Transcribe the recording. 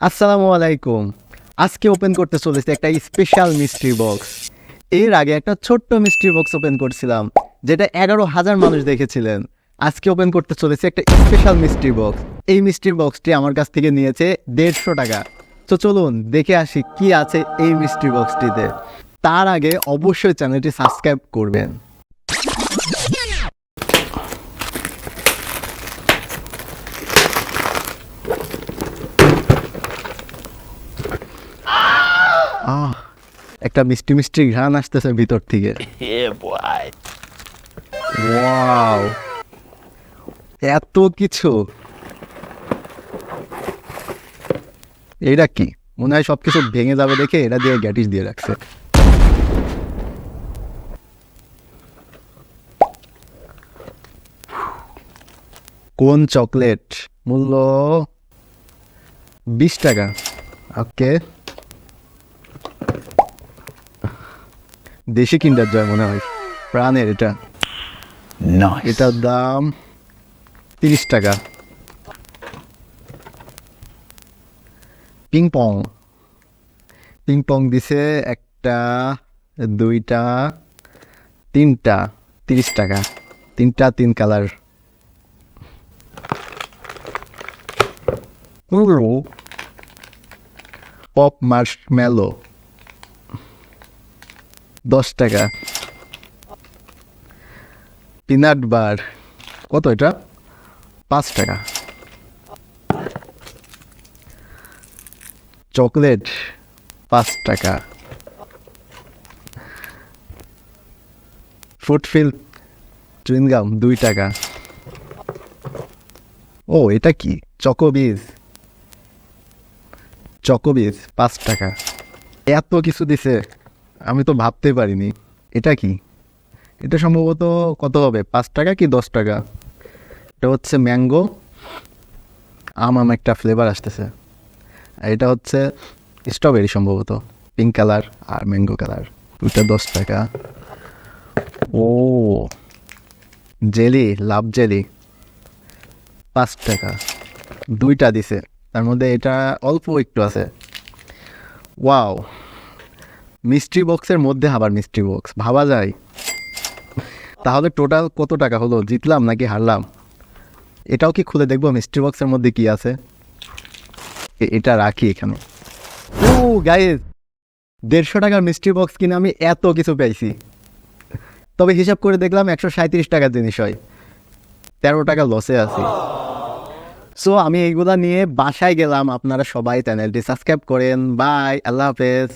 আসসালামু আলাইকুম আজকে ওপেন করতে চলেছে একটা স্পেশাল মিস্ট্রি বক্স এর আগে একটা ছোট্ট মিস্ট্রি বক্স ওপেন করছিলাম, যেটা এগারো হাজার মানুষ দেখেছিলেন। আজকে ওপেন করতে চলেছে একটা স্পেশাল মিস্ট্রি বক্স এই মিস্ট্রি বক্সটি আমার কাছ থেকে নিয়েছে দেড়শো টাকা। তো চলুন দেখে আসি কি আছে এই মিস্ট্রি বক্সটিতে তার আগে অবশ্যই চ্যানেলটি সাবস্ক্রাইব করবেন। আহ একটা মিষ্টি মিষ্টি ঘ্রাণ আসতেছে ভিতর থেকে. ওয়াও এত কিছু। এইটা কি? মনে হয় সব কিছু ভেঙে যাবে দেখে এটা দিয়ে গ্যাটিস দিয়ে রাখছে। কোন চকলেট? মূল্য বিশ টাকা। ওকে। দেশি কিন্ডার জয় মনে হয়। প্রাণের এটা। না এটার দাম তিরিশ টাকা। পিং পং পিং পং দিছে একটা দুইটা তিনটা তিরিশ টাকা। তিনটা তিন কালার। পপ মার্শ মেলো দশ টাকা। Peanut bar. কত এটা? পাঁচ টাকা। চকলেট পাঁচ টাকা। ফুটফিল চুইনগাম দুই টাকা। ও, এটা কি? চকোবিজ চকোবিজ পাঁচ টাকা। এত কিছু দিছে। আমি তো ভাবতে পারিনি। এটা কি? এটা সম্ভবত কত হবে? পাঁচ টাকা কি দশ টাকা? এটা হচ্ছে ম্যাঙ্গো। আম আম একটা ফ্লেভার আসতেছে। আর এটা হচ্ছে স্ট্রবেরি সম্ভবত। পিঙ্ক কালার আর ম্যাঙ্গো কালার দুটা দশ টাকা। ও জেলি লাভ জেলি পাঁচ টাকা। দুইটা দিছে। তার মধ্যে এটা অল্প একটু আছে। ওয়াও মিস্ট্রি বক্সের মধ্যে আবার মিস্ট্রি বক্স, ভাবা যায়। তাহলে টোটাল কত টাকা হলো? জিতলাম নাকি হারলাম? এটাও কি খুলে দেখব? মিস্ট্রি বক্সের মধ্যে কি আছে? এটা রাখি এখানে। ও গাইজ দেড়শো টাকার মিস্ট্রি বক্স কিনে আমি এত কিছু পেয়েছি। তবে হিসাব করে দেখলাম একশো সাঁত্রিশ টাকার জিনিস হয়। তেরো টাকা লসে আছি। সো আমি এইগুলা নিয়ে বাসায় গেলাম। আপনারা সবাই চ্যানেলটি সাবস্ক্রাইব করেন। বাই আল্লাহ হাফেজ।